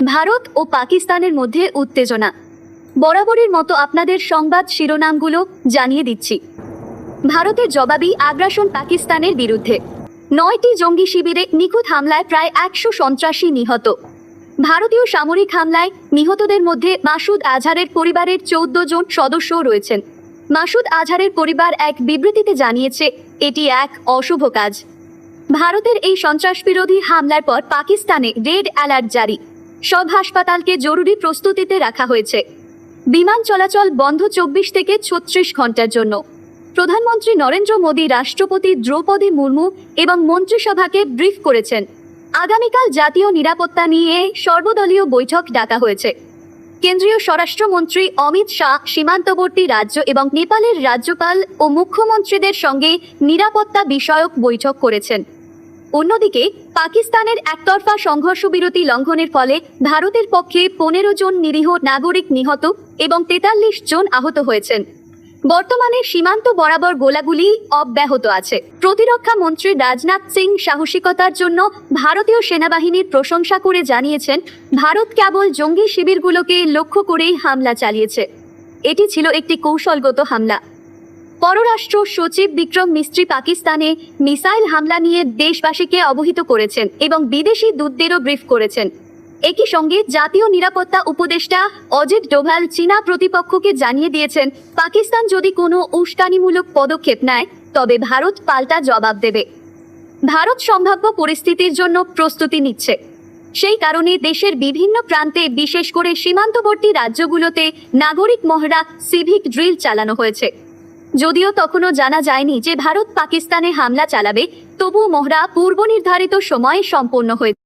ভারত ও পাকিস্তানের মধ্যে উত্তেজনা। বরাবরের মতো আপনাদের সংবাদ শিরোনামগুলো জানিয়ে দিচ্ছি। ভারতের জবাবি আগ্রাসন পাকিস্তানের বিরুদ্ধে। নয়টি জঙ্গি শিবিরে নিখুঁত হামলায় প্রায় একশো সন্ত্রাসী নিহত। ভারতীয় সামরিক হামলায় নিহতদের মধ্যে মাসুদ আজহারের পরিবারের চৌদ্দ জন সদস্যও রয়েছেন। মাসুদ আজহারের পরিবার এক বিবৃতিতে জানিয়েছে, এটি এক অশুভ কাজ। ভারতের এই সন্ত্রাসবিরোধী হামলার পর পাকিস্তানে রেড অ্যালার্ট জারি। সব হাসপাতালকে জরুরি প্রস্তুতিতে রাখা হয়েছে। বিমান চলাচল বন্ধ চব্বিশ থেকে ছত্রিশ ঘণ্টার জন্য। প্রধানমন্ত্রী নরেন্দ্র মোদী রাষ্ট্রপতি দ্রৌপদী মুর্মু এবং মন্ত্রিসভাকে ব্রিফ করেছেন। আগামীকাল জাতীয় নিরাপত্তা নিয়ে সর্বদলীয় বৈঠক ডাকা হয়েছে। কেন্দ্রীয় স্বরাষ্ট্রমন্ত্রী অমিত শাহ, সীমান্তবর্তী রাজ্য এবং নেপালের রাজ্যপাল ও মুখ্যমন্ত্রীদের সঙ্গে নিরাপত্তা বিষয়ক বৈঠক করেছেন। অন্যদিকে, পাকিস্তানের একতরফা সংঘর্ষ বিরতি লঙ্ঘনের ফলে ভারতের পক্ষে পনেরো জন নিরীহ নাগরিক নিহত এবং তেতাল্লিশ জন আহত হয়েছেন। বর্তমানে সীমান্ত বরাবর গোলাগুলি অব্যাহত আছে। প্রতিরক্ষা মন্ত্রী রাজনাথ সিং সাহসিকতার জন্য ভারতীয় সেনাবাহিনীর প্রশংসা করে জানিয়েছেন, ভারত কেবল জঙ্গি শিবিরগুলোকে লক্ষ্য করেই হামলা চালিয়েছে। এটি ছিল একটি কৌশলগত হামলা। পররাষ্ট্র সচিব বিক্রম মিস্ত্রি পাকিস্তানে মিসাইল হামলা নিয়ে দেশবাসীকে অবহিত করেছেন এবং বিদেশি দূতদেরও ব্রিফ করেছেন। একই সঙ্গে জাতীয় নিরাপত্তা উপদেষ্টা অজিত ডোভাল চীনা প্রতিপক্ষকে জানিয়ে দিয়েছেন, পাকিস্তান যদি কোনো উস্কানিমূলক পদক্ষেপ নেয়, তবে ভারত পাল্টা জবাব দেবে। ভারত সম্ভাব্য পরিস্থিতির জন্য প্রস্তুতি নিচ্ছে। সেই কারণে দেশের বিভিন্ন প্রান্তে, বিশেষ করে সীমান্তবর্তী রাজ্যগুলোতে নাগরিক মহড়া সিভিক ড্রিল চালানো হয়েছে। যদিও তখনও জানা যায়নি যে ভারত পাকিস্তানে হামলা চালাবে তবু মহড়া পূর্ব নির্ধারিত সময়ে সম্পন্ন হয়েছে।